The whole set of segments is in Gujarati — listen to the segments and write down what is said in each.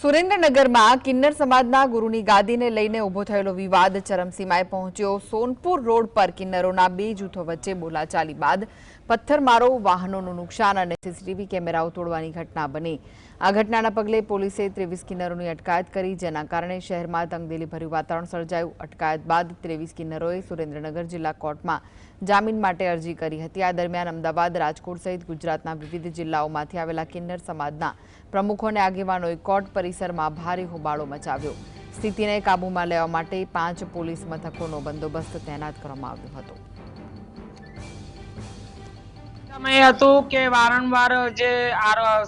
સુરેન્દ્રનગરમાં કિન્નર સમાજના ગુરુની ગાદીને લઈને ઊભો થયેલો વિવાદ ચરમસીમાએ પહોંચ્યો. સોનપુર રોડ પર કિન્નરોના બે જૂથો વચ્ચે બોલાચાલી બાદ પથ્થરમારો, વાહનોનું નુકસાન અને સીસીટીવી કેમેરાઓ તોડવાની ઘટના બની. આ ઘટનાના પગલે પોલીસે ત્રેવીસ કિન્નરોની અટકાયત કરી, જેના કારણે શહેરમાં તંગદિલીભર્યું વાતાવરણ સર્જાયું. અટકાયત બાદ ત્રેવીસ કિન્નરોએ સુરેન્દ્રનગર જિલ્લા કોર્ટમાં જામીન માટે અરજી કરી હતી. આ દરમિયાન અમદાવાદ, રાજકોટ સહિત ગુજરાતના વિવિધ જિલ્લાઓમાંથી આવેલા કિન્નર સમાજના પ્રમુખો અને આગેવાનોએ કોર્ટ પરિસરમાં ભારે હોબાળો મચાવ્યો. સ્થિતિને કાબૂમાં લેવા માટે પાંચ પોલીસ મથકોનો બંદોબસ્ત તૈનાત કરવામાં આવ્યો હતો. સમય હતું કે વારંવાર જે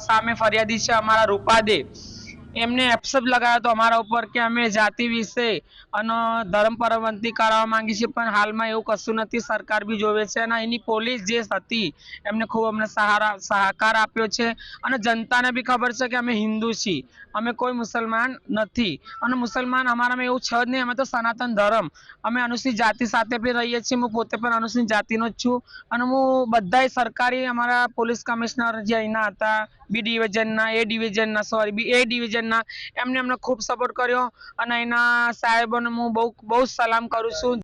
સામે ફરિયાદી છે, અમારા રૂપાદે એમને એપ્સબ લગાવ્યો હતો અમારા ઉપર કે અમે જાતિ વિશે અને ધર્મ પરવંતી કરાવવા માંગી છીએ, પણ હાલમાં એવું કશું નથી. સરકાર બી જોવે છે અને એની પોલીસ જે હતી, એમને ખૂબ અમને સહારા, સહકાર આપ્યો છે. અને જનતાને બી ખબર છે કે અમે હિન્દુ છીએ. અમે કોઈ મુસલમાન નથી. અને મુસલમાન અમારામાં એવું છે જ નહીં, અમે તો સનાતન ધર્મ. અમે અનુસૂચિત જાતિ સાથે બી રહીએ છીએ. હું પોતે પણ અનુસૂચિત જાતિનો જ છું. અને હું બધાય સરકારી અમારા પોલીસ કમિશનર જે અહીંના હતા, બી ડિવિઝનના, એ ડિવિઝનના, સોરી, બી એ ડિવિઝનના એમને અમને ખૂબ સપોર્ટ કર્યો અને એના સાહેબોને હું બહુ બહુ સલામ કરું છું.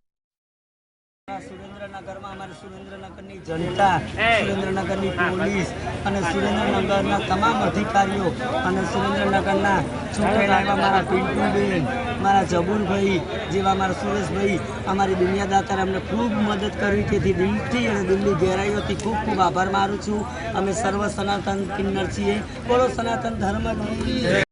સુરેન્દ્રનગરમાં અમારી સુરેન્દ્રનગરની જનતા સુરેન્દ્રનગરની પોલીસ અને સુરેન્દ્રનગરના તમામ અધિકારીઓ અને સુરેન્દ્રનગરના છોકરા એવા મારા પિન્ટુબેન મારા જબુરભાઈ જેવા મારા સુરેશભાઈ અમારી દુનિયાદાતાએ અમને ખૂબ મદદ કરી તેથી દિલથી અને દિલની ગહેરાઈઓથી ખૂબ ખૂબ આભાર માનું છું. અમે સર્વ સનાતન કિન્નર છીએ. બોલો સનાતન ધર્મ.